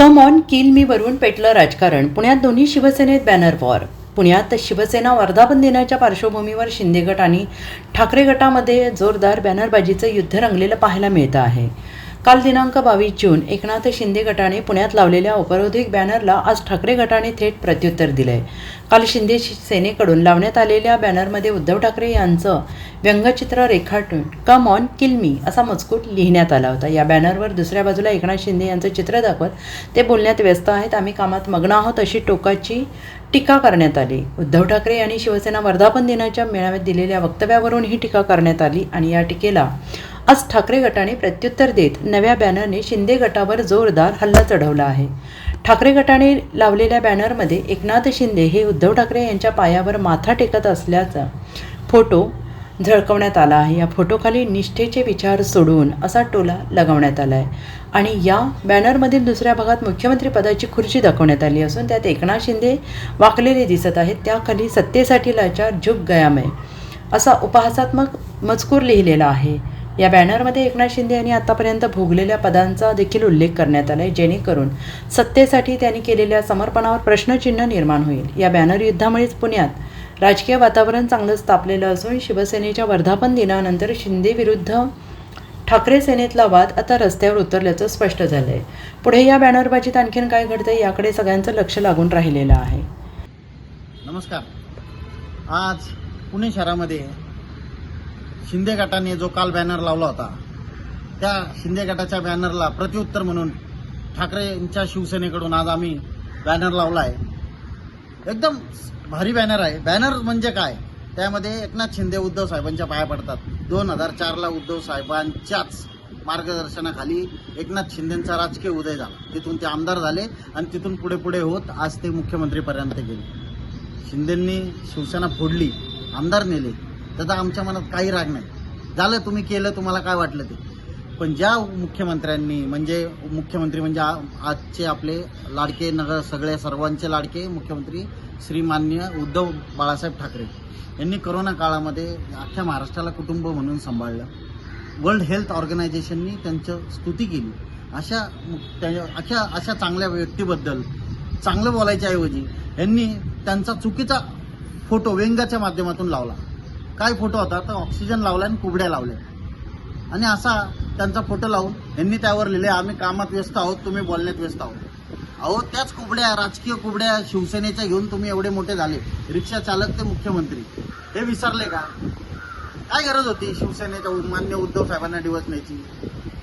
Come on किल मी वरून पेटलं राजकारण. पुण्यात दोन्ही शिवसेनेत बॅनर वॉर पुण्यात शिवसेना वर्धापन दिनाच्या पार्श्वभूमीवर शिंदे गट आणि ठाकरे गटामध्ये जोरदार बॅनरबाजीचं युद्ध रंगलेलं पाहायला मिळतं आहे. काल दिनांक बावीस जून एकनाथ शिंदे गटाने पुण्यात लावलेल्या उपरोधिक बॅनरला आज ठाकरे गटाने थेट प्रत्युत्तर दिलंय. काल शिंदे सेनेकडून लावण्यात आलेल्या बॅनरमध्ये उद्धव ठाकरे यांचं व्यंगचित्र रेखाटून कम ऑन किल मी असा मजकूर लिहिण्यात आला होता. या बॅनरवर दुसऱ्या बाजूला एकनाथ शिंदे यांचं चित्र दाखवत ते बोलण्यात व्यस्त आहेत. आम्ही कामात मग्न आहोत अशी टोकाची टीका करण्यात आली. उद्धव ठाकरे यांनी शिवसेना वर्धापन दिनाच्या मेळाव्यात दिलेल्या वक्तव्यावरून ही टीका करण्यात आली आणि या टीकेला आज ठाकरे गटाने प्रत्युत्तर देत नव्या बॅनरने शिंदे गटावर जोरदार हल्ला चढवला आहे. ठाकरे गटाने लावलेल्या बॅनरमध्ये एकनाथ शिंदे हे उद्धव ठाकरे यांच्या पायावर माथा टेकत असल्याचा फोटो झळकवण्यात आला आहे. या फोटोखाली निष्ठेचे विचार सोडून असा टोला लगावण्यात आला आहे आणि या बॅनरमधील दुसऱ्या भागात मुख्यमंत्री पदाची खुर्ची दाखवण्यात आली असून त्यात एकनाथ शिंदे वाकलेले दिसत आहेत. त्याखाली सत्तेसाठी लाचार झुक गयामय असा उपहासात्मक मजकूर लिहिलेला आहे. या बॅनरमध्ये एकनाथ शिंदे यांनी आतापर्यंत भोगलेल्या पदांचा देखील उल्लेख करण्यात आला आहे जेणेकरून सत्तेसाठी त्यांनी केलेल्या समर्पणावर प्रश्नचिन्ह निर्माण होईल. या बॅनर युद्धामुळेच पुण्यात राजकीय वातावरण चांगलंच तापलेलं असून शिवसेनेच्या वर्धापन दिनानंतर शिंदे विरुद्ध ठाकरे सेनेतला वाद आता रस्त्यावर उतरल्याचं स्पष्ट झालं आहे पुढे या बॅनरबाजीत आणखीन काय घडतंय याकडे सगळ्यांचं लक्ष लागून राहिलेलं आहे. नमस्कार. आज पुणे शहरामध्ये शिंदे गटाने जो काल बॅनर लावला होता त्या शिंदे गटाच्या बॅनरला प्रत्युत्तर म्हणून ठाकरेंच्या शिवसेनेकडून आज आम्ही बॅनर लावला आहे एकदम भारी बॅनर आहे. बॅनर म्हणजे काय? त्यामध्ये एकनाथ शिंदे उद्धव साहेबांच्या पाया पडतात. दोन हजार चारला उद्धव साहेबांच्याच मार्गदर्शनाखाली एकनाथ शिंदेचा राजकीय उदय झाला. तिथून ते आमदार झाले आणि तिथून पुढे पुढे होत आज ते मुख्यमंत्रीपर्यंत गेले. शिंदेंनी शिवसेना फोडली आमदार नेले. त्याचा आमच्या मनात काही राग नाही. झालं तुम्ही केलं तुम्हाला काय वाटलं ते? पण ज्या मुख्यमंत्र्यांनी म्हणजे मुख्यमंत्री म्हणजे आ- आजचे आपले लाडके नगर सगळे सर्वांचे लाडके मुख्यमंत्री श्रीमान्य उद्धव बाळासाहेब ठाकरे यांनी करोना काळामध्ये अख्ख्या महाराष्ट्राला कुटुंब म्हणून सांभाळलं. वर्ल्ड हेल्थ ऑर्गनायझेशननी त्यांचं स्तुती केली. अशा त्या- अशा अशा चांगल्या व्यक्तीबद्दल चांगलं बोलायच्या ऐवजी यांनी त्यांचा चुकीचा फोटो व्यंगाच्या माध्यमातून लावला. काय फोटो होता तर ऑक्सिजन लावला आणि कुबड्या लावल्या. आणि असा त्यांचा फोटो लावून यांनी त्यावर लिहिले आम्ही कामात व्यस्त आहोत तुम्ही बोलण्यात व्यस्त आहोत. अहो त्याच कुबड्या राजकीय कुबड्या शिवसेनेच्या घेऊन तुम्ही एवढे मोठे झाले. रिक्षा चालक ते मुख्यमंत्री. हे विसरले का? काय गरज होती शिवसेनेच्या मान्य उद्धव साहेबांना न्यायची?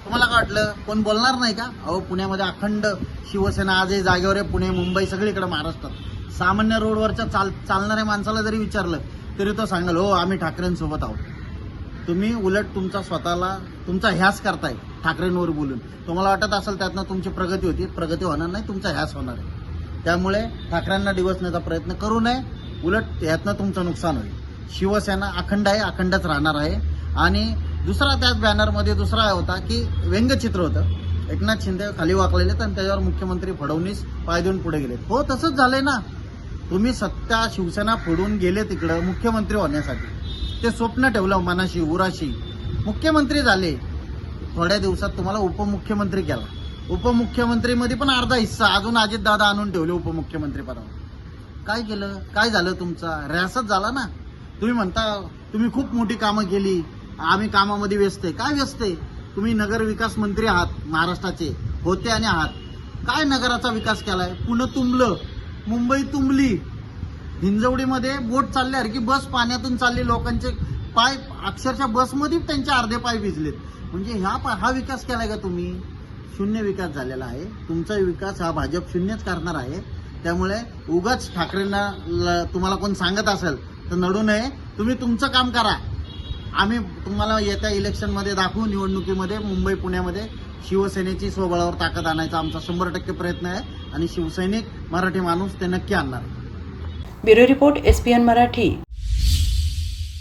तुम्हाला काय वाटलं? कोण बोलणार नाही का? अहो पुण्यामध्ये अखंड शिवसेना आजही जागेवर आहे. पुणे मुंबई सगळीकडे महाराष्ट्रात. सामान्य रोडवरच्या चाल चालणाऱ्या माणसाला जरी विचारलं तरी तो सांगाल हो आम्ही ठाकरेंसोबत आहोत. तुम्ही उलट तुमचा स्वतःला तुमचा ह्यास करताय ठाकरेंवर बोलून. तुम्हाला वाटत असेल त्यातनं तुमची प्रगती होती प्रगती होणार नाही तुमचा ह्यास होणार आहे. त्यामुळे ठाकरेंना डिवचण्याचा प्रयत्न करू नये. उलट यातनं तुमचं नुकसान होईल. शिवसेना अखंड आहे अखंडच राहणार आहे. आणि दुसरा त्याच बॅनरमध्ये दुसरा होता की व्यंगचित्र होतं. एकनाथ शिंदे खाली वाकलेले आणि त्याच्यावर मुख्यमंत्री फडणवीस पाय देऊन पुढे गेले हो तसंच झालंय ना. तुम्ही सत्ता शिवसेना फोडून गेले तिकडं मुख्यमंत्री होण्यासाठी. ते स्वप्न ठेवलं मनाशी उराशी. मुख्यमंत्री झाले. थोड्या दिवसात तुम्हाला उपमुख्यमंत्री केला. उपमुख्यमंत्रीमध्ये पण अर्धा हिस्सा. अजून अजितदादा आणून ठेवले उपमुख्यमंत्रीपदावर. काय केलं? काय झालं तुमचा? रॅसच झाला ना? तुम्ही म्हणता तुम्ही खूप मोठी कामं केली. आम्ही कामामध्ये व्यस्त आहे. काय व्यस्त आहे? तुम्ही नगर विकास मंत्री आहात महाराष्ट्राचे. होते आणि आहात. काय नगराचा विकास केलाय? पुन्हा तुंबलं मुंबई तुंबली. हिंजवडीमध्ये बोट चालल्यासारखी बस पाण्यातून चालली. लोकांचे पाय अक्षरशः बसमध्ये त्यांचे अर्धे पाय भिजलेत म्हणजे ह्या हा विकास केलाय का तुम्ही? शून्य विकास झालेला आहे. तुमचा विकास हा भाजप शून्यच करणार आहे. त्यामुळे उगाच ठाकरेंना ल- तुम्हाला कोण सांगत असेल तर नडू नये. तुम्ही तुमचं काम करा. आम्ही तुम्हाला येत्या इलेक्शनमध्ये दाखवू निवडणुकीमध्ये मुंबई पुण्यामध्ये. शिवसेनेची स्वबळावर ताकद आणायचा आमचा शंभर टक्के प्रयत्न आहे आणि शिवसैनिक मराठी माणूस ते नक्की आणणार. Bureau report S P N Marathi.